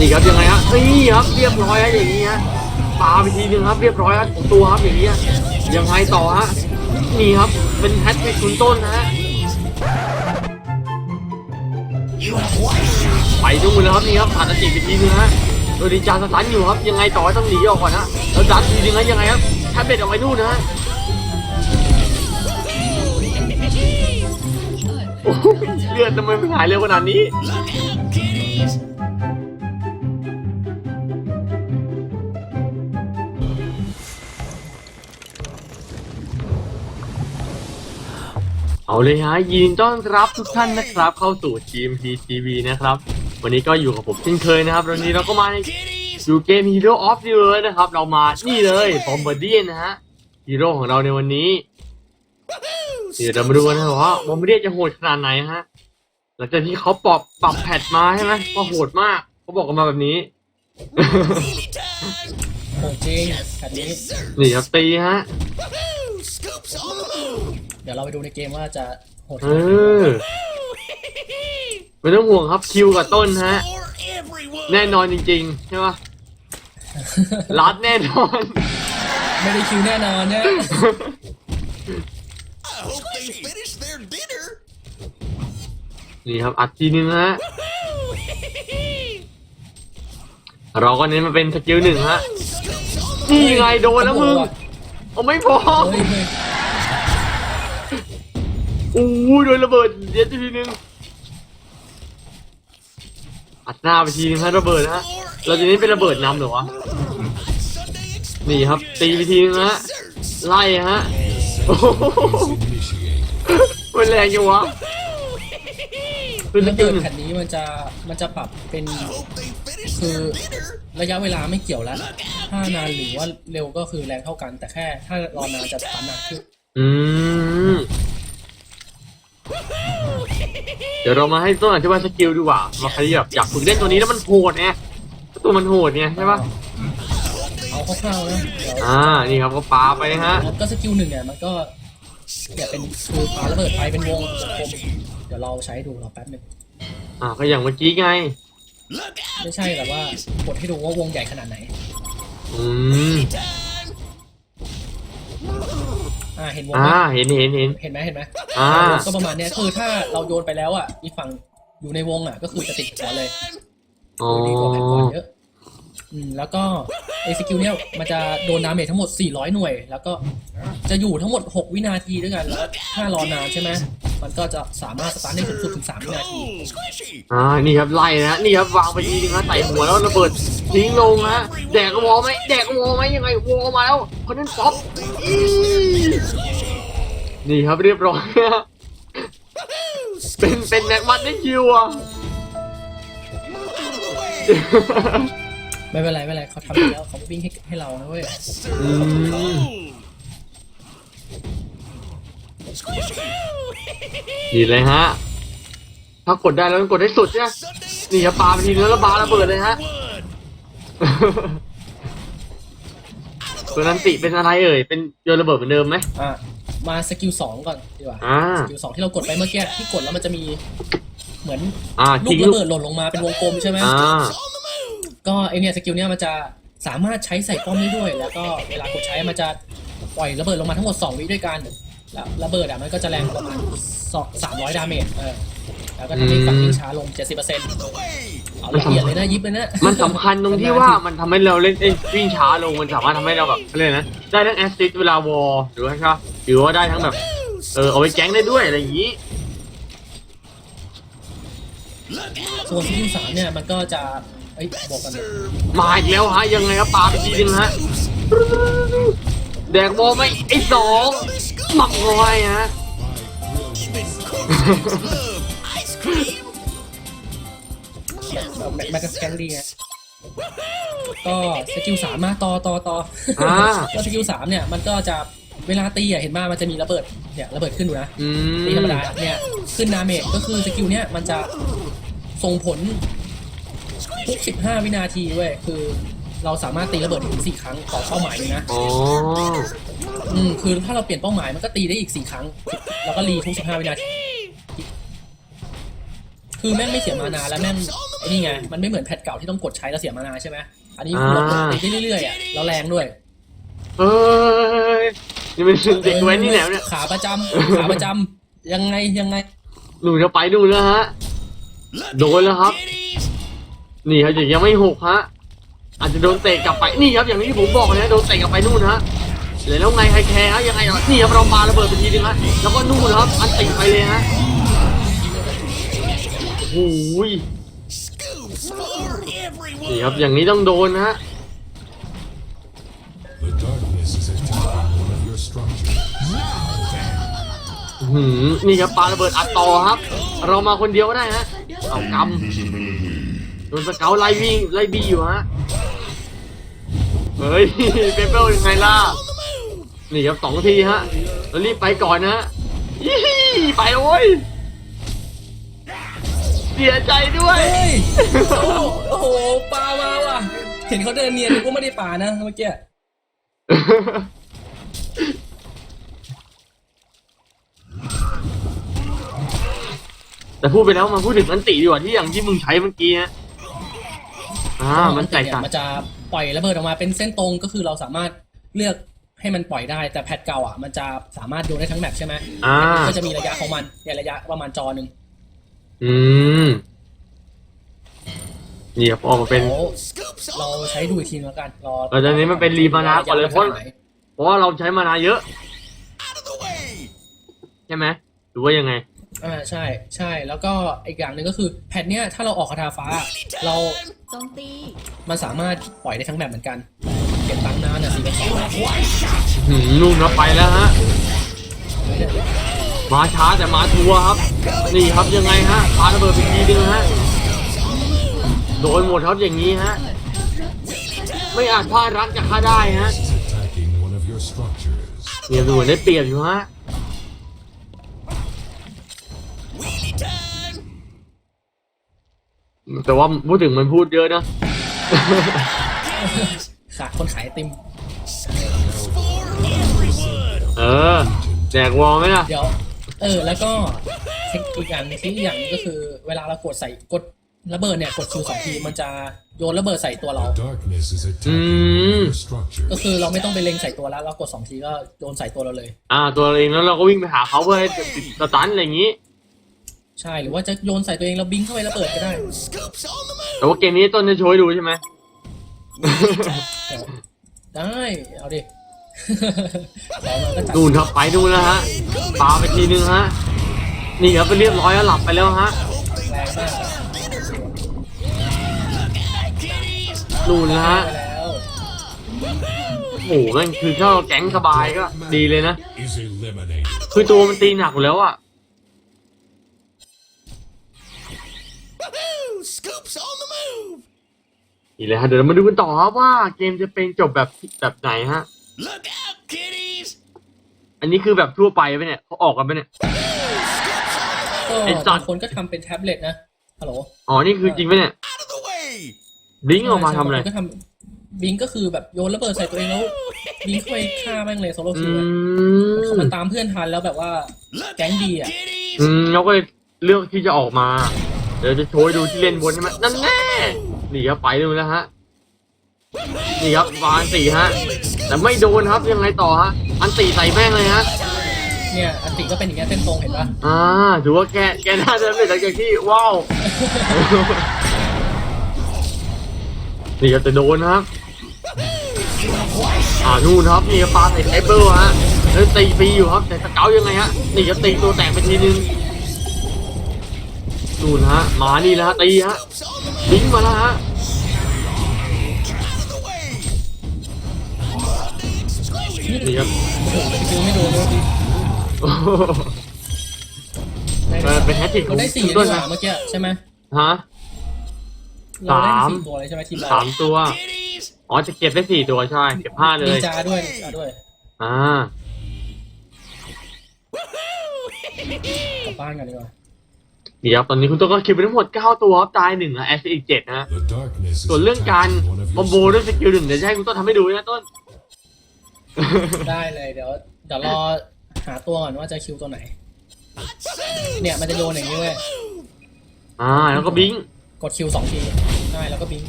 นี่ครับยังไงฮะนี่ครับเรียบร้อยฮะอย่างนี้ฮะปาไปทีนึงครับเรียบร้อยครับของตัวครับอย่างนี้ยังไงต่อฮะนี่ครับเป็นแฮตทริกคุณต้นนะฮะไปดูเลยครับนี่ครับผ่านตะจิไปทีนึงฮะโดยดีจานสตันอยู่ครับยังไงต่อต้องหนีออกก่อนนะแล้วดันทีนึงฮะยังไงครับแท็บเล็ตออกไปนู่นนะฮะโอ้เลือดทำไมไม่หายเร็วขนาดนี้ เอาเลยฮะยินดีต้อนรับทุกท่านนะครับ เข้าสู่ GMP TV นะครับ วันนี้ก็อยู่กับผมเช่นเคยนะครับวันนี้เราก็มาในอยู่เกม Hero of the Earth นะครับ เรามานี่เลยบอมบ r ร์เดียนนะฮะฮีโร่ของเราในวันนี้ เดี๋ยวเรามาดูกันนะว่าบอมบ r ร์เดียนจะโหดขนาดไหนฮะหลังจากที่เขาปรับปรับแพทมาใช่ไหมว่าโหดมากเขาบอกกันมาแบบนี้โหจริงแบบนี้นี่ครับตีฮะ Scoops on the moon! เดี๋ยวเราไปดูในเกมว่าจะโหดเออไม่ต้องห่วงครับคิวกับต้นฮะ For everyone! แน่นอนจริงๆ ใช่ปะรัดแน่นอน ไม่ได้คิวแน่นอนเนี่ย I hope they finish their dinner! นี่ครับอัดทีนึงฮะ เราก็เน้นมาเป็นสกิลหนึ่งฮะ Scoops on the นี่ไงโดนแล้วมึง เอาไม่พอเฮ้ยเฮ้ยโอ้ยโดนระเบิดเดี๋ยวทีนึงอัดหน้าไปทีนึงฮะระเบิดฮะเราจะเน้นเป็นระเบิดนำเหรอวะ Sunday นี่ครับ ตีไปทีนึงฮะ desserts! ไล่ฮะโอ้โหมันแรงจังวะคือสระกิเบิลดหนึ่งแผ่นนี้มันจะมันจะปรับเป็น Hope they finish Hmm. their dinner! ระยะเวลาไม่เกี่ยวแล้วถ้านานหรือว่าเร็วก็คือแรงเท่ากัน แต่แค่ถ้ารอนานจะตันนานขึ้นอืม เดี๋ยวเรามาให้ต้นอธิบายสกิลดีกว่ามาใครที่แบบอยากฝึกเล่นตัวนี้แล้วมันโหดไงตัวมันโหดไงใช่ปะเอาคร่าวๆนะเดี๋ยวอ่านี่ครับก็ปาไปฮะก็สกิลหนึ่งเนี่ยมันก็เนี่ยเป็นคือปาระเบิดไปเป็นวงกลมเดี๋ยวเราใช้ดูรอแป๊บหนึงอ่าก็อย่างเมื่อกี้ไง Look out! ไม่ใช่แบบว่ากดให้ดูว่าวงใหญ่ขนาดไหน อืม Time! อ่าเห็นวงไหมอ่าเห็นเห็นเห็นเห็นไหมเห็นไหมอ่า ก็ประมาณเนี้ยคือถ้าเราโยนไปแล้วอะอีกฝั่งอยู่ในวงอะ ก็คือจะติดหัวเลยอ๋อ ดีกว่าแผ่นก่อนเยอะอืมแล้วก็ไอสกิลเนี้ยมันจะโดนดาเมจทั้งหมด 400 หน่วย แล้วก็จะอยู่ทั้งหมด 6 วินาทีด้วยกันแล้วถ้ารอนานใช่ไหมมันก็จะสามารถสตาร์ทได้สูงสุดถึง3วินาที Squishy! อ่า นี่ครับไล่นะ นี่ครับวางไปทีนึงฮะใส่หัวแล้วระเบิดทิ้งลงฮะแดกกระวอไหมแดกกระวอไหมยังไงวอมาแล้วคนนั้นป๊อปอี นี่ครับเรียบร้อยฮะเป็นเป็นแม็กมันได้คิวอะ Move away! ไม่เป็นไรไม่เป็นไรเขาทำไปแล้วเขาวิ่งให้ให้เรานะเว้ย Serve Mm. cold! Squishy! นี่เลยฮะ ถ้ากดได้แล้วต้องกดให้สุดเนี่ย Sunday นี่ครับปาไปทีนึงแล้วปาระเบิดเลยฮะ one! ตัวนั้นติเป็นอะไรเอ่ย เป็นโยนระเบิดเหมือนเดิมไหมอะ มาสกิลสองก่อนดีกว่าอ่า สกิลสองที่เรากดไปเมื่อกี้ที่กดแล้วมันจะมีเหมือนอ่าลูทิ้กงระลูกเบิดหล่นลงมาเป็นวงกลมใช่ไหมอ่า On the moon! ก็ไอเนี่ยสกิลเนี่ยมันจะสามารถใช้ใส่ป้อมได้ด้วย แล้วก็เวลากดใช้มันจะปล่อยระเบิดลงมาทั้งหมด 2 วิด้วยกันแล้วระเบิดอะมันก็จะแรงประมาณสามร้อยดาเมจเออ แล้วก็ทำให้ฝั่งยิงช้าลง 70%เ The way! อาละเอียดเลยนะยิบเลยนะมันสำคัญตรงที่ว่ามันทำให้เราเล่นเอ้ยวิ่งช้าลงมันสามารถทำให้เราแบบอะไรนะได้ทั้งแอสซิสเวลาวอลหรือว่าใช่ปะหรือว่าได้ทั้งแบบเออเอาไปแก๊งได้ด้วยอะไรอย่างนี้ Look out! ส่วนสกิลสามเนี่ยมันก็จะเอ้ยบอกกันเลย Serve มาอีกแล้วฮะยังไงครับปาไปทีนึงฮะ scoops! แดกบอลไหมไอ้สองหมักเอาไว้ฮะ You've been cooked! Love ice cream! แบบแม็กซ์แกนดีไงก็สกิลสามมาต่อต่อต่ออ่า ก็สกิลสามเนี่ยมันก็จะเวลาตีอะเห็นมามันจะมีระเบิดเนี่ยระเบิดขึ้นดูนะอืตีธรรมมดาเนี่ยขึ้นดาเมจก็คือสกิลเนี่ยมันจะส่งผลทุก15 วินาทีเว้ยคือ เราสามารถตีระเบิดได้ถึง4ครั้งต่อเป้าหมายเลยนะ อ๋ออืมคือถ้าเราเปลี่ยนเป้าหมายมันก็ตีได้อีก 4 ครั้ง แล้วก็รีทุก 15 วินาที คือแม่งไม่เสียมานาแล้วแม่งไอไอ้นี่ไงมันไม่เหมือนแพทเก่าที่ต้องกดใช้แล้วเสียมานาใช่ไหมอันนี้อ่าเรากดตีได้เรื่อยๆอะแล้วแรงด้วยเอ้ยนี่มันเด็กแว้นนี่แหนวเนี่ยขาประจำขาประจำยังไงยังไงหนูจะไปดูแล้วฮะ Look โดนแล้วครับ kitties. นี่ครับยังไม่หกฮะอาจจะโดนเตะกลับไปนี่ครับอย่างที่ผมบอกนะโดนเตะกลับไปนู่นฮะเลยแล้วไงใครแคร์ฮะยังไงอะนี่ครับเราปาระเบิดไปทีนึงฮะแล้วก็นู่นครับอันติไปเลยฮะโอ้โหย Scoops for everyone. นี่ครับอย่างนี้ต้องโดนนะฮะ The darkness is attacking one of your structures. อื้อหือนี่ครับปาระเบิดอัดต่อครับ เรามาคนเดียวก็ได้ฮะเอากำโดนสเกลไล่วิ่งไล่บีอยู่ฮะเฮ้ยเปเปิลยังไงล่ะนี่ครับสองทีฮะแล้วรีบไปก่อนนะฮะยี่หี้ไปโอ้ย เสียใจด้วย เฮ้ยโอ้โหโอ้โหปลามาว่ะ เห็นเขาเดินเนียนนึกว่าไม่ได้ปลานะเมื่อกี้แต่พูดไปแล้วมาพูดถึงอันติดีกว่าที่อย่างที่มึงใช้เมื่อกี้ฮะอ่ามันแตกเนี่ยต่างมันจะปล่อยระเบิดออกมาเป็นเส้นตรงก็คือเราสามารถเลือกให้มันปล่อยได้แต่แพทเก่าอะ มันจะสามารถโยนได้ทั้งแมปใช่ไหมอ่าก็จะมีระยะของมันเนี่ยระยะประมาณจอหนึ่ง อืม นี่ครับออกมาเป็นเดี๋ยว Scoops เรา on the ใช้ดูอีกทีนึงแล้วกันรอเออตอนนี้มันเป็นรีมานาก่อนเลยเพราะระะขนดไหนเพราะว่าเราใช้มานาเยอะ out of the way. ใช่ไหมหรือว่ายังไง อ่าใช่ใช่แล้วก็อีกอย่างหนึ่งก็คือแพทเนี้ยถ้าเราออกคาถาฟ้า เราโจมตีมันสามารถปล่อยได้ทั้งแบบเหมือนกันเก็บตังค์นานอะสี่เป็นสองหืมนู่นนะไปแล้วฮะ มาช้าแต่มาทัวร์ครับ นี่ครับยังไงฮะปาระเบิดไปทีนึงฮะ โดนหมดครับอย่างนี้ฮะ ไม่อาจพลาดรักจะฆ่าได้ฮะ Is attacking one of your structures. เนี่ยดูเหมือนได้เปรียบอยู่ฮะ Wheelie time. แต่ว่าพูดถึงมันพูดเยอะนะขาคนขายไอติม For everyone. เออแจกวอลไหมล่ะ เดี๋ยว เออ แล้วก็เทคนิคอย่างหนึงที่อีกอย่างหนึงก็คือเวลาเรากดใส่กดระเบิดเนี่ยกดคิวสองทีมันจะโยนระเบิดใส่ตัวเรา The darkness is attacking one of your structures. ก็คือเราไม่ต้องไปเล็งใส่ตัวแล้ว เรากดสองทีก็โยนใส่ตัวเราเลย อ่า ตัวเราเองแล้วเราก็วิ่งไปหาเขาเพื่อให้สตันอะไรอย่างนี้ ใช่หรือว่าจะโยนใส่ตัวเองแล้วบิงเข้าไประเบิดก็ได้ Scoops on the move. แต่ว่าเกมนี้ต้นจะโชว์ให้ดูใช่ไหมเดี๋ยวได้ เอาดิรอมาก็จัด นู่นครับไปนู่นแล้วฮะ ปาไปทีนึงฮะ นี่ครับไปเรียบร้อยแล้วหลับไปแล้วฮะนู่นนะฮะไปแล้วโอ้โหแมันคือถ้าเราแก๊งสบายก็ดีเลยนะ คือตัวมันตีหนักอยู่แล้วอะ Woohoo! Scoops on the move. นี่เลยฮะ เดี๋ยวเรามาดูกันต่อครับว่าเกมจะเป็นจบแบบแบบไหนฮะ Look out, kitties. อันนี้คือแบบทั่วไปไปะเนี่ยเขาออกกันไปะเนี่ย ก็ไอ้สัตว์ บางคนก็ทำเป็นแท็บเล็ตนะฮัลโหลอ๋อนี่คือจริงไหมเนี่ย Out of the way. บลิงก์ออกมาทำอะไรบงคนก็ทำบิงก็คือแบบโยนระเบิดใส่ตัวเองแล้วบิงเข้าไปฆ่าแม่งเลยโซโล่อืคิวอะมมันตามเพื่อนทันแล้วแบบว่า Look Cánh out, gì à? kitties. อืมเราก็เลยเลือกที่จะออกมา เดี๋ยวจะโชว์ให้ดูที่เล่นบนใช่ไหมนั่นแน่นี่ครับไปดูแล้วฮะ นี่ครับวางอันตีฮะ แต่ไม่โดนครับยังไงต่อฮะ อันตีใส่แม่งเลยฮะเนี่ยอันติก็เป็นอย่างเงี้ยเส้นตรงเห็นปะอ่าถือว่าแกแกน่าจะเป็นหลังจากที่ว้าวนี่ก็จะโดนครับอ่านู่นครับนี่ก็ปาใส่เทเบิลฮะแล้วตีฟรีอยู่ครับแต่สเกลยังไงฮะนี่ก็ตีตัวแตกไปทีนึงนู่นฮะมานี่แล้วฮะตีฮะ Scoops on the move. ลิงก์มาแล้วฮะ นี่ครับคิวไม่โดนเลยโอ้โหเออเป็นแฮตทริกของมันได้สี่ต้ดีนกว่านะเมื่อกี้ใช่ไหมฮะ เราได้สาม สี่ตัวเลยใช่ไหมทีมเราสามตัว Kitties. อ๋อจะเก็บได้สี่ตัวใช่เก็บห้าเลนิยนจาด้วยนินจาด้วยอ่ากลับบ้านกันดีกว่านี่ครับตอนนี้คุณตัวก็เก็บไปทั้งหมด9ตัวครับตายหนึ่งแล้วแอสอีกเจ็ดนะ The darkness is ส่วนเรื่องการ attacking one of คอม your โบด้วยส structures. กิลหนึ่งเดี๋ยวจะให้คุณต้นทำให้ดูนะต้น ได้เลยเดี๋ยวเดี๋ยวรอหาตัวก่อนว่าจะคิวตัวไหน เนี่ยมันจะโยนอย่างนี้เว้ยอ่าแล้วก็บิงค์กดคิวสองทีง่ายแล้วก็บิง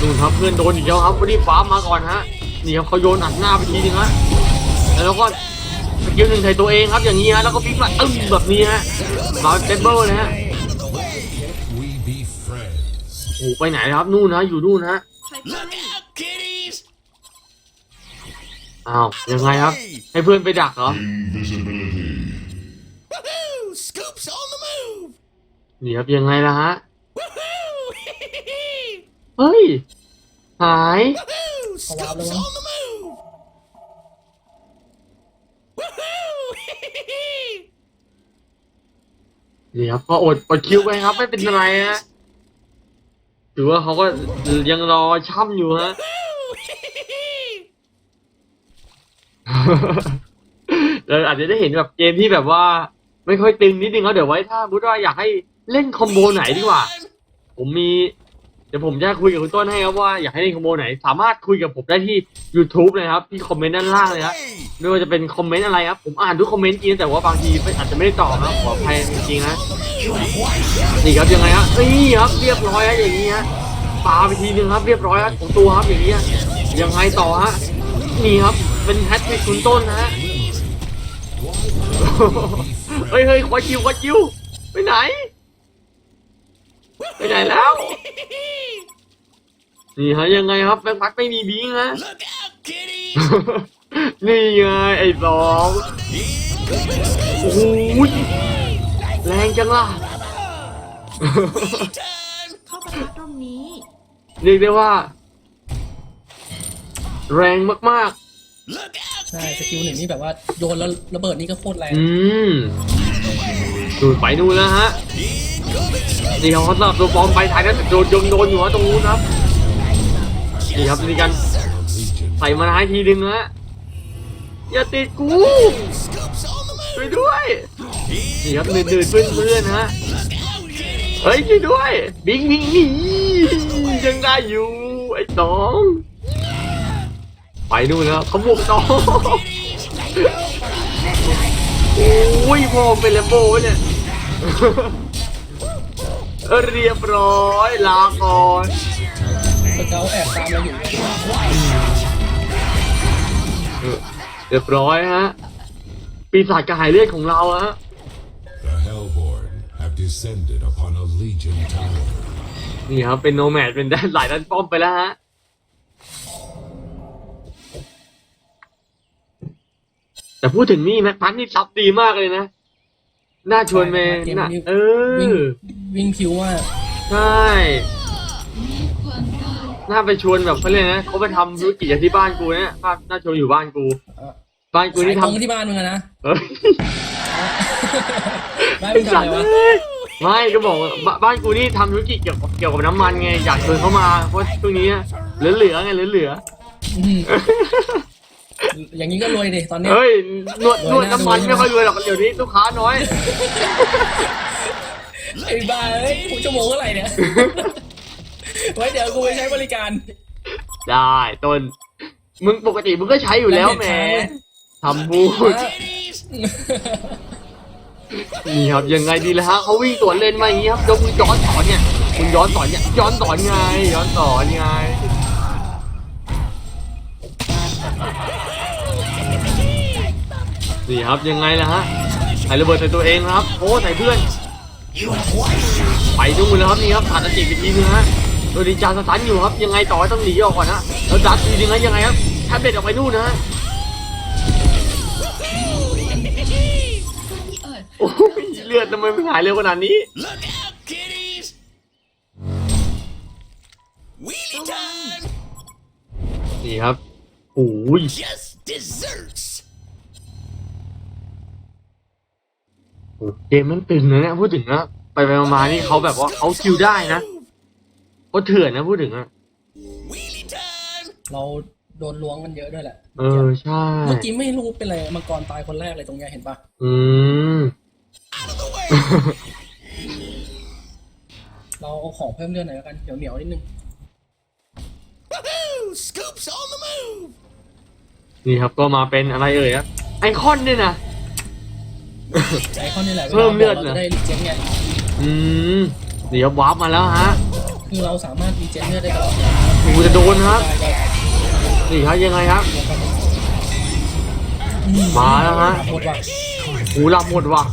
ดูครับเพื่อนโดนอีกแล้วครับวันนี้ฟ้ามาก่อนฮะนี่ครับเขาโยนอัดหน้าไปทีนึงฮะแล้วก็สกิลหนึ่งใส่ตัวเองครับอย่างนี้ฮะแล้วก็พลิกมาตึ้มแบบนี้ฮะมาเตเบิลเลยฮะ We be friends. โอ้โหไปไหนครับนู่นนะอยู่นู่นฮะ อ้าวยังไงครับ ให้เพื่อนไปดักเหรอ Woohoo! Scoops on the move! นี่ครับยังไงล่ะฮะ Woohoo! เฮ้ย หาย Woohoo! Scoops on the move! Woohoo! นี่ครับก็อดอดคิวไปครับ ไม่เป็นไรฮะถือว่าเขาก็ยังรอช่ำอยู่ฮะ เราอาจจะได้เห็นแบบเกมที่แบบว่า ไม่ค่อยตึงนิดนึงแล้วเดี๋ยวไว้ถ้ามุดว่าอยากให้เล่นคอมโบไหนดีกว่า ผมมี เดี๋ยวผมจะคุยกับคุณต้นให้ครับว่าอยากให้เล่นคอมโบไหน สามารถคุยกับผมได้ที่ YouTube เลยครับ ที่คอมเมนต์ด้านล่างเลยครับไม่ว่าจะเป็นคอมเมนต์อะไรครับ ผมอ่านทุกคอมเมนต์จริงแต่ว่าบางทีอาจจะไม่ได้ตอบนะขออภัยจริงๆนะนี่ครับยังไงฮะนี่ครับเรียบร้อยฮะอย่างนี้ฮะปาไปทีนึงครับ เรียบร้อยฮะของตัวครับอย่างนี้ยังไงต่อฮะนี่ครับ เป็นแฮตทริกคุณต้นนะฮะเฮ้ยเฮ้ยขอคิวขอคิวไปไหน ไปไหนแล้ว นี่ฮะยังไงครับแบงค์พัดไม่มีบิงฮะ Look out, kiddies! นี่ไงไอ้สองโอ้โหแรงจังล่ะ Time! เข้าประทับตรงนี้ เรียกได้ว่า แรงมาก Look out, ใช่สกิลหนึ่งนี่แบบว่าโยนแล้วระเบิดนี่ก็โคตรแรงๆอืมดูดไปนู่นแล้วฮะนี่เขาสลับตัวปลอมไปถ่ายนั้นโดนยงโดนอยู่ฮะตรงนู้นครับนี่ครับนี่กัน Legion ใส่มาให้ทีนึงฮะอย่าติดกู Scoops on the move! ช่วยด้วยนี่ครับหนืดๆเพื่อนๆฮะ Look out, kiddies! เฮ้ยช่วยด้วย บิงบิงหนียังได้อยู่ไอ้สอง ไปนู่นแล้วเขาบุกต่อโอ้ยพอเป็นแลมโบ้เนี่ยเออเรียบร้อยลาก่อนสเกลแอบตามเราอยู่เรียบร้อยฮะ ปีศาจกระหายเลือดของเราฮะ The Hellborn have descended upon a Legion tower. นี่ครับเป็นโนแมดเป็นด้านหลายด้านป้อมไปแล้วฮะ แต่พูดถึงนี่แม็กพันนี่ซับดีมากเลยนะ น่าชวนเมย์น่าเอวิ่งอ วิ่งผิวว่าใช่ น่าไปชวนแบบเขาเลยกนะเขาไปทำธุรกิจที่บ้านกูเนี่ยน่าน่าชวนอยู่บ้านกูเอ่อบ้านกูขายนี่ตรงทำที่บ้านมึงอะนะเฮ้ยบ้านมึงทำอะไรวะไม่ก็บอกว่าบบ้านกูนี่ทำธุรกิจเกี่ยวกับเกี่ยวกับน้ำมันไง อยากชวนเขามา เพราะช่วงนี้เหลือเหลือๆไงเหลือเหลืออืมอ ย่างนี้ก็รวยดิตอนๆเนี้ย เฮ้ยนวดนวดรวยนะน้ำมันรวยนะไม่ค่อยรวยหรอกเดี๋ยวนี้ลูกค้าน้อย ไอ้บ้าเอ้ยกูชั่วโมงเท่าไหร่เนี่ย ไว้เดี๋ยวกูไปใช้บริการได้ต้น มึงปกติมึงก็ใช้อยู่แล้วแหมทำบูด Kiddies! นี่ครับยังไงดีล่ะฮะเขาวิ่งสวนเลนมาอย่างนี้ครับแล้วมึงย้อนสอนเนี่ยมึงย้อนสอนเนี่ยย้อนสอนไงย้อนสอนไง นี่ครับยังไงล่ะฮะใส่ระเบิดใส่ตัวเองครับโอ้ใส่เพื่อนไปนู่นแล้วครับนี่ครับขาดสติไปทีนึงฮะโดยดิจาสตันอยู่ครับยังไงต่อต้องหนีออกก่อนฮะแล้วดักทีนึงฮะยังไงครับแทบเด็ดออกไปนู่นนะฮะโอ้ยเลือดทำไมไม่หายเร็วขนาดนี้นี่ครับโอ้ย เกมมันตึงนะเนี่ยพูดถึงนะไปไปมาๆนี่เขาแบบว่าเขาคิวได้นะเขาเถื่อนนะพูดถึงอะ Wheelie time! เราโดนล้วงกันเยอะด้วยแหละ เออใช่ เมื่อกี้ไม่รู้เป็นอะไรมังกรตายคนแรกเลยตรงเนี้ยเห็นปะอืม Out of the way! เราเอาของเพิ่มเลือดหน่อยแล้วกันเหนียวเหนียวๆนิดนึง Woohoo! Scoops on the move! นี่ครับก็มาเป็นอะไรเอ่ยครับไอคอนเนี่ยนะ ไอคอนนี่แหละเพิ่มเลือดวาเหรอจะได้รีเจนไงอืมเดี๋ยววาร์ปมาแล้วฮะ คือเราสามารถรีเจนเลือดได้ตลอดกูจะโดนครับ ได้ได้นี่ครับยังไงครับ อืมาแล้วฮะ หมดว่ะหูหลับหมดว่ะ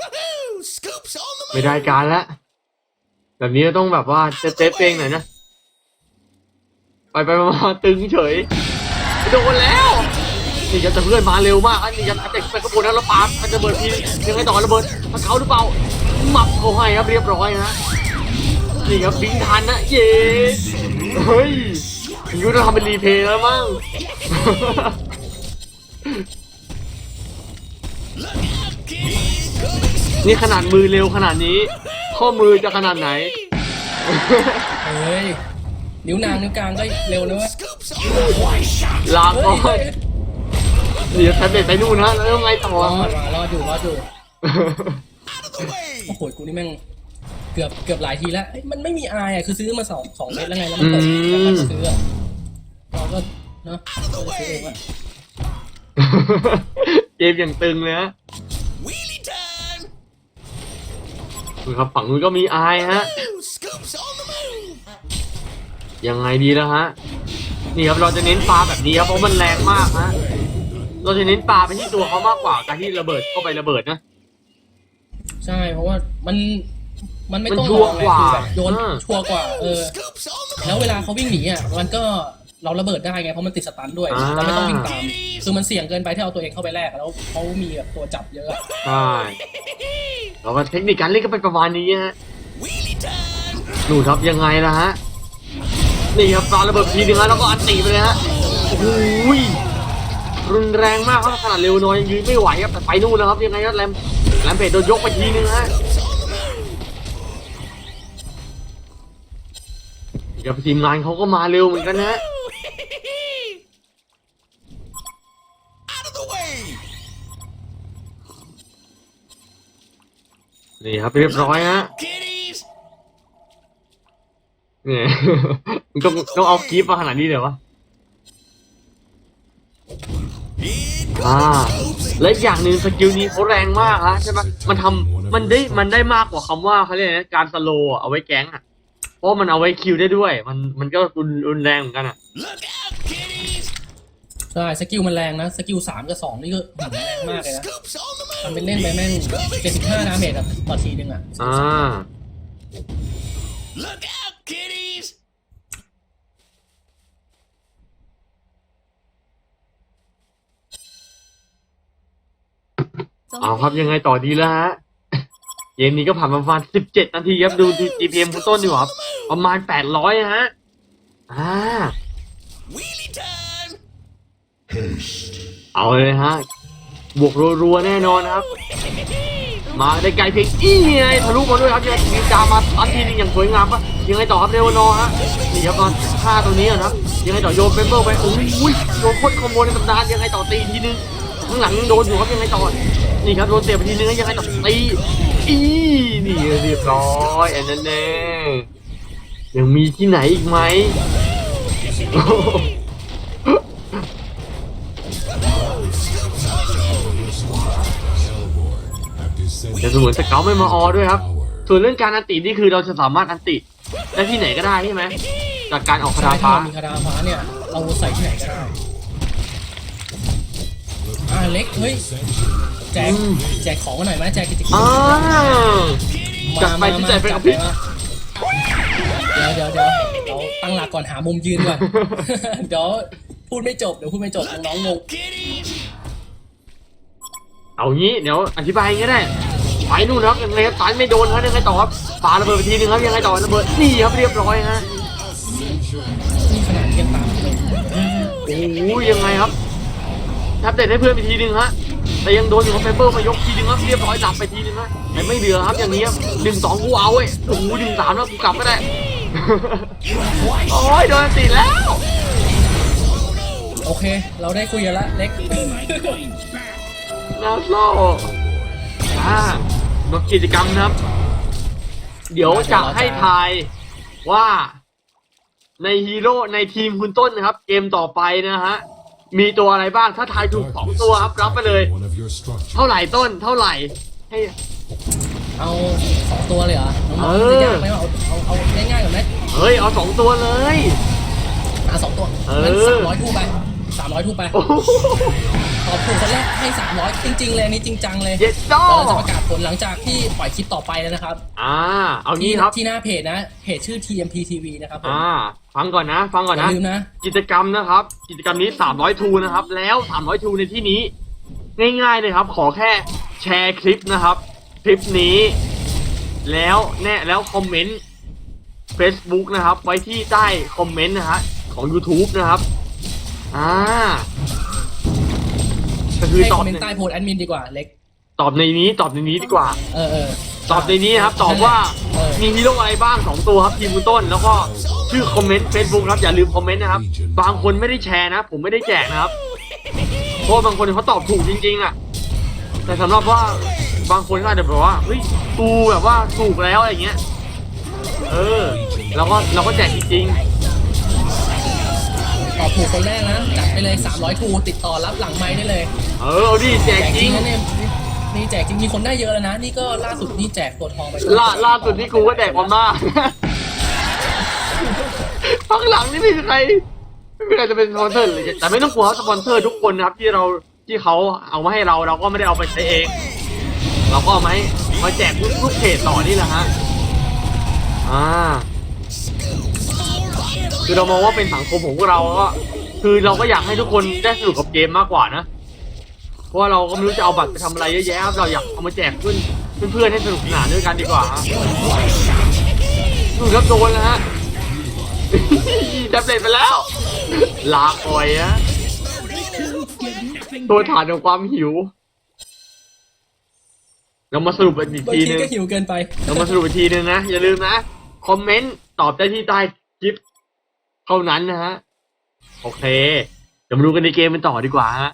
Woohoo! Scoops on the ไม่ได้การแล้ว แบบนี้ต้องแบบว่าจะเซฟเองหน่อยนะ ไปไปมามาตึงเฉย โดนแล้ว นี่จะเพื่อนมาเร็วมากอันนี้จะอัดเด็กไปกระบวนแล้วปามันจะเบิดทียังไงต่อระเบิดมันเขาหรือเปล่าหมับเขาให้ครับเรียบร้อยนะนี่ครับบิงทันนะเย้เฮ้ยยูจะทำเป็นรีเพลย์แล้วมั้งนี่ขนาดมือเร็วขนาดนี้ ข้อมือจะขนาดไหน เฮ้ย นิ้วนางนิ้วกลางก็เร็วนะเว้ย scoops on the ลาเฮ้ก่อยน เดี๋ยวแท็บเล็ตไปนู่นนะแล้วยังไงต่อรอดมารอดอยู่รอดอยู่ out of the way. โอ้โหกูนี่แม่งเกือบเกือบหลายทีแล้วเอ้ยมันไม่มีอายอะคือซื้อมาสองสองเม็ดแล้วไงแล้วมันตกอืมแล้วก็ซื้ออะเราก็เนาะเราจะซื้อเองอะเกมอย่างตึงเลยฮะ Wheelie time. ดูครับฝั่งนู้นก็มีอายฮะ Woo! Scoops on the move. ยังไงดีแล้วฮะ นี่ครับเราจะเน้นปลาแบบนี้ครับเพราะมันแรงมากฮะ เราจะเน้นปลาไปที่ตัวเขามากกว่าการที่ระเบิดเข้าไประเบิดนะ ใช่เพราะว่ามันมันไม่มันต้องชัวร์ลองเลยกว่าคือแบบโยนอ่า ชัวร์กว่าเออ Scoops on the แล้วเวลาเขาวิ่งหนีอะมันก็เราระเบิดได้ไงเพราะมันติดสตันด้วยอ่า เราไม่ต้องวิ่งตามคือมันเสี่ยงเกินไปที่เอาตัวเองเข้าไปแลกแล้วเขามีแบบตัวจับเยอะอะใช่เราก็เทคนิคการเล่นก็เป็นประมาณนี้ฮะ Wheelie time. หนูครับยังไงล่ะฮะ นี่ครับปาระเบิดทีนึงฮะแล้วก็อันตีไปเลยฮะ โอ้โหย รุนแรงมากครับขนาดเร็วน้อยยืนไม่ไหวครับแต่ไปนู่นแล้วครับยังไงครับแรมแรมเพจโดนยกไปทีนึงฮะเดี๋ยวทีมงานเขาก็มาเร็วเหมือนกันนะนี่ครับเรียบร้อยฮะเนี่ยต้องต้องเอาคลิปมาขนาดนี้เลยวะ อ่า comes Scoops. และอีกอย่างหนึ่งสกิลนี้เขาแรงมากฮะใช่ไหมมันทำมันได้มันได้มากกว่าคำว่าเขาเรียกอะไรนะการสโลว์อะเอาไว้แก๊งอะเพราะมันเอาไว้คิวได้ด้วย มันมันก็รุนรุนแรงเหมือนกันอะ Look out, kitties. ใช่สกิลมันแรงนะสกิลสามกับสองนี่ก็แรงมากเลยนะ Scoops on the มัน move. เป็นเล่นไปแม่ง75ดาเมจอะต่อทีนึงอะอ่า Look out, kitties. เอาครับยังไงต่อดีแล้วฮะเกมนี้ก็ผ่านมาประมาณ17นาทีครับดูที GPM คุณต้นดีกว่าครับประมาณ800นะฮะอ่า Wheelie time. เอาเลยฮะบวกรัวๆแน่นอนครับ มาได้ไกลเพียงอี้ไงทะลุมาด้วยครับยังไงมีจามาตันทีนึงอย่างสวยงามปะยังไงต่อครับเรวานอร์ฮะนี่ครับมาฆ่าตัวนี้ก่อนครับ ยังไงต่อโยนเปเปอร์ไปโอ้ยโยนโคตรคอมโบในตำนานยังไงต่อตีทีนึงข้างหลังยังโดนอยู่ครับยังไงต่อ นี่ครับโดนเตะไปทีนึงยังไงต่อตีอีนี่เรียบร้อยอันนั้นแน่ยังมีที่ไหนอีกไหมโอ้โห have descended แต่ดูเหมือนสเกลไม่มาออด้วยครับ ส่วนเรื่องการอันตินี่คือเราจะสามารถอันติได้ที่ไหนก็ได้ใช่ไหมจากการออกคาราฟ้าเรามีคาราฟ้าเนี่ยเราใส่ที่ไหนก็ได้อ่าเล็กเฮ้ยแจกอืมแจกของมาหน่อยไหมแจกกิจกรรมอ่ามาจัดไปมาที่มาใจเป็นจักดระไปพริบมาเดี๋ยวเดี๋ยวเดี๋ยวเราตั้งหลักก่อนหามุมยืนก่อนเดี๋ยวพูดไม่จบเดี๋ยวพูดไม่จบน้องๆงง Kitties. เอางี้เดี๋ยวอธิบายอย่างนี้ก็ได้ไปนู่นครับยังไงครับตันไม่โดนครับยังไงต่อครับปาระเบิดไปทีนึงครับยังไงต่อระเบิดนี่ครับเรียบร้อยฮะนี่ขนาดเทียบตามเลยโอ้ยยังไงครับแท็บเด็ดให้เพื่อนไปทีนึงฮะ แต่ยังโดนอยู่กับเปเปอร์มายกทีนึงครับเรียบร้อยดับไปทีนึงฮะแต่ไม่เหลือครับอย่างนี้ครับหนึ่งสองกูเอาเว้ยโอ้โหหนึ่งสามแล้วกูกลับก็ได้โอ้ยโดนอันติแล้ว โอเค เราได้คุยกันละเล็กน่าเศร้าอ่าบกิจกรรมนะครับ เดี๋ยวจะให้ทายว่าในฮีโร่ในทีมคุณต้นนะครับ เกมต่อไปนะฮะ มีตัวอะไรบ้าง ถ้าทายถูกสอง Darkness ตัวครับ รับไปเลย one of your structures. เท่าไหร่ต้น เท่าไหร่ ให้เอาสองตัวเลยเหรอน้องเอๆอจะยากไหมว่าเอาเอาเอาง่ายๆก่อนไหมเฮ้ย เอาสองตัวเลยอะสองตัวเออ งั้นสามร้อยทูไป สามร้อยทูไปโอ้โหตอบถูกคนแรกให้สามร้อยจริง ๆ เลยอันนี่จริงจังเลยเย็ดจ้อแล้วเราจะประกาศผลหลังจากที่ปล่อยคลิปต่อไปแล้วนะครับ อ่า เอาที่งี้ครับ ที่หน้าเพจนะเพจชื่อ TMP TV นะครับผมอ่า ฟังก่อนนะ ฟังก่อนอย่านะลืมนะ กิจกรรมนะครับ กิจกรรมนี้300ทูนะครับ แล้ว300ทูในที่นี้ ง่ายๆเลยครับ ขอแค่แชร์คลิปนะครับ คลิปนี้ แล้วแน่แล้วคอมเมนต์ Facebook นะครับ ไว้ที่ใต้คอมเมนต์นะฮะของ YouTube นะครับ อ่าก็คือให้ตคออบมเมนต์ใต้โพสต์แอดมินดีกว่าเล็ก ตอบในนี้ตอบในนี้ดีกว่า เออเออตอบในนี้นะครับ ตอบว่าเออมีฮีโร่อะไรบ้างสองตัวครับทีมคุณต้น แล้วก็ชื่อคอมเมนต์ Facebook ครับอย่าลืมคอมเมนต์นะครับ บางคนไม่ได้แชร์นะ ผมไม่ได้แจกนะครับเพราะว่าบางคนเขาตอบถูกจริงๆอะ แต่สำหรับว่าบางคนก็อาจจะแบบว่าเฮ้ยกูแบบว่าถูกแล้วอะไรเงี้ย เออเราก็เราก็แจกจริง ตอบถูกคนแรกนะ จัดไปเลย 300ทูติดต่อรับหลังไม้ได้เลยๆเออเอาดิแจกแจกจจริริงงนะเนี่ยนี่แจกจริง มีคนได้เยอะแล้วนะ นี่ก็ล่าสุดนี่แจกตัวทองไปล่าล่าสุดที่กูก็แจกความมากข้างหลังนี่ไม่มีใครไม่มีใครจะเป็นสปอนเซอร์เลยแต่ไม่ต้องกลัวครับสปอนเซอร์ทุกคนนะครับที่เราที่เขาเอามาให้เราเราก็ไม่ได้เอาไปใช้เอง เราก็เอามาให้มาแจกลูกลูกเพจต่อนี่แหละฮะอ่า คือเรามองว่าเป็นสังคมของพวกเราก็ คือเราก็อยากให้ทุกคนได้สนุกกับเกมมากกว่านะ เพราะว่าเราก็ไม่รู้จะเอาบัตรไปทำอะไรเยอะแยะครับเราอยากเอามาแจกเพื่อนเพื่อนๆให้สนุกสนานด้วยกันดีกว่าฮะดูครับโดนแล้วฮะแท็บเล็ตไปแล้ว ลาคอยฮะตัวฐานของความหิว เรามาสรุปกันอีกบางทีทีนึงก็หิวเกินไป เรามาสรุปอีกทีหนึ่งนะ อย่าลืมนะ คอมเมนต์ตอบได้ที่ใต้คลิป เท่านั้นนะฮะ โอเคเดี๋ยวมาดูกันในเกมกันต่อดีกว่าฮะ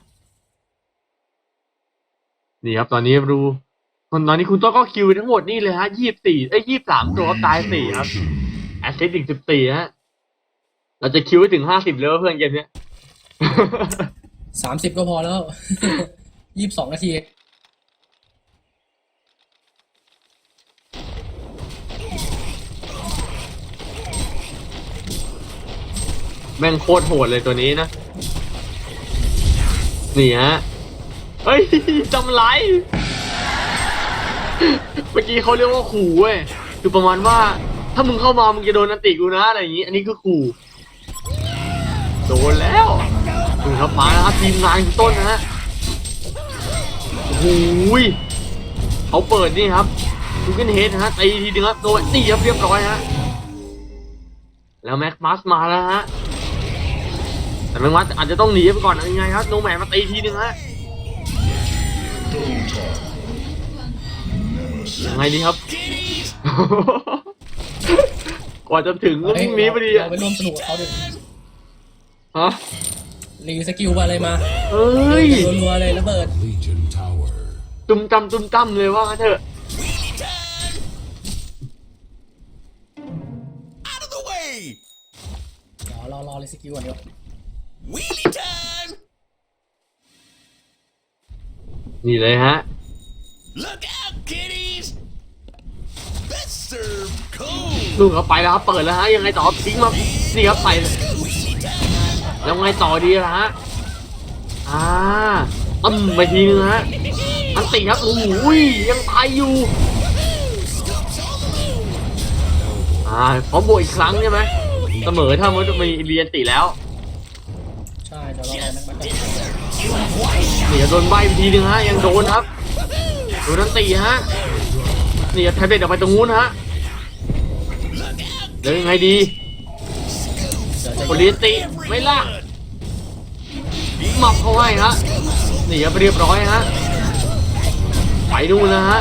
นี่ครับ ตอนนี้ดูตอนนี้คุณต้ก็คิวทั้งหมดนี่เลยฮะยี่สิบสี่เอ้ยยี่สามตัวตายสี่ครับ แอสซิสต์อีกสิบสี่ฮะ เราจะคิวให้ถึงห้าสิบเลยวเพื่อนเกมเนี้ย30ก็พอแล้ว22นาที แม่งโคตรโหดเลยตัวนี้นะนี่ฮะเฮ้ยจำไรเมื่อกี้เขาเรียกว่าขู่เว้ยคือประมาณว่า ถ้ามึงเข้ามามึงจะโดนนันติกูนะอะไรอย่างงี้อันนี้คือขู่โดนแล้วมึงครับมาแล้วครับทีมงานต้นนะฮะโอ้ยเขาเปิดนี่ครับดูกันเฮดนะฮะตีทีนึงครับโดนนี่ครับเรียบร้อยฮะแล้วแม็กมัสมาแล้วฮะ แต่แม็กมัสอาจจะต้องหนีไปก่อนเอายังไงครับโนแมนมาตีทีนึงฮะยังไงดีครับ กว่าจะถึงก็พรุ่งนี้พอดีอะเราไปร่วมสนุกกับเขาดิฮะรีสกิลอะไรมาเฮ้ยรัวๆเลยระเบิด Legion Tower. ตุ้มจำตุ้มจำเลยว่างั้นเถอะ Out of the way! เดี๋ยวรอรอรีสกิลก่อนเดี๋ยว Wheelie time! นี่เลยฮะ Look out, kiddies! Best served cold! ลูกเขาไปแล้วครับเปิดแล้วฮะยังไงต่อทิ้งมานี่ครับใส่ Wheelie time! แล้วไงต่อดีล่ะฮะอ่าอ้ำไปทีนึงฮะอันติครับโอ้โหยยังตายอยู่อ่าพร้อมบวกอีกครั้งใช่ไหมเสมอถ้ามันมีเรียนติแล้วใช่เดี๋ยวเรารอแม็กมาก่อนนี่จะโดนใบไปทีนึงฮะยังโดนครับโดนนันตีฮะนี่จะแทเด็ดออกไปตรงนู้นฮะเดี๋ยวยังไงดีเดี๋ยวจะโอเรียนติไม่ล่ะหมับเขาให้ฮะนี่ครับเรียบร้อยฮะไปดูนนะฮะ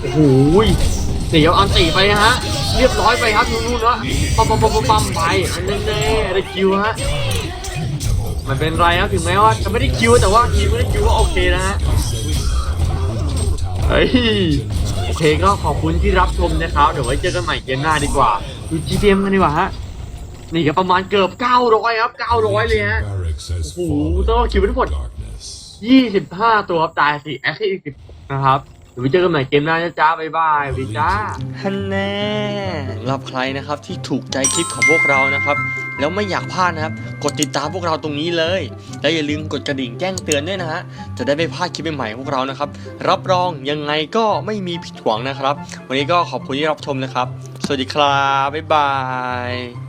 โอ้โหนี่ครับอันตีไปฮะ เรียบร้อยไปครับนู่นๆนะปั๊มปั๊มปั๊มปั๊มไปอันแน่ๆได้คิวฮะมันเป็นไรครับถึงแม้ว่าจะไม่ได้คิวแต่ว่าทีมไม่ได้คิวก็โอเคนะฮะเฮ้ยโอเคก็ขอบคุณที่รับชมนะครับ เดี๋ยวไว้เจอกันใหม่เกมหน้าดีกว่าดู GTM กันดีกว่าฮะนี่ก็ประมาณเกือบ 900 ครับ 900 เลยฮะ Barracks has Ooh, fallen tao kêu into đến một- darkness. 25 ตัวครับตายสี่แอคทีฟนะครับ เดี๋ยวไปเจอกันใหม่เกมหน้านะจ๊ะบ๊ายบายสวัสดีจ้า ฮันแน่สำหรับใครนะครับที่ถูกใจคลิปของพวกเรานะครับ แล้วไม่อยากพลาดนะครับ กดติดตามพวกเราตรงนี้เลย และอย่าลืมกดกระดิ่งแจ้งเตือนด้วยนะฮะจะได้ไม่พลาดคลิปใหม่ๆของพวกเรานะครับ รับรองยังไงก็ไม่มีผิดหวังนะครับ วันนี้ก็ขอบคุณที่รับชมนะครับ สวัสดีครับบ๊ายบาย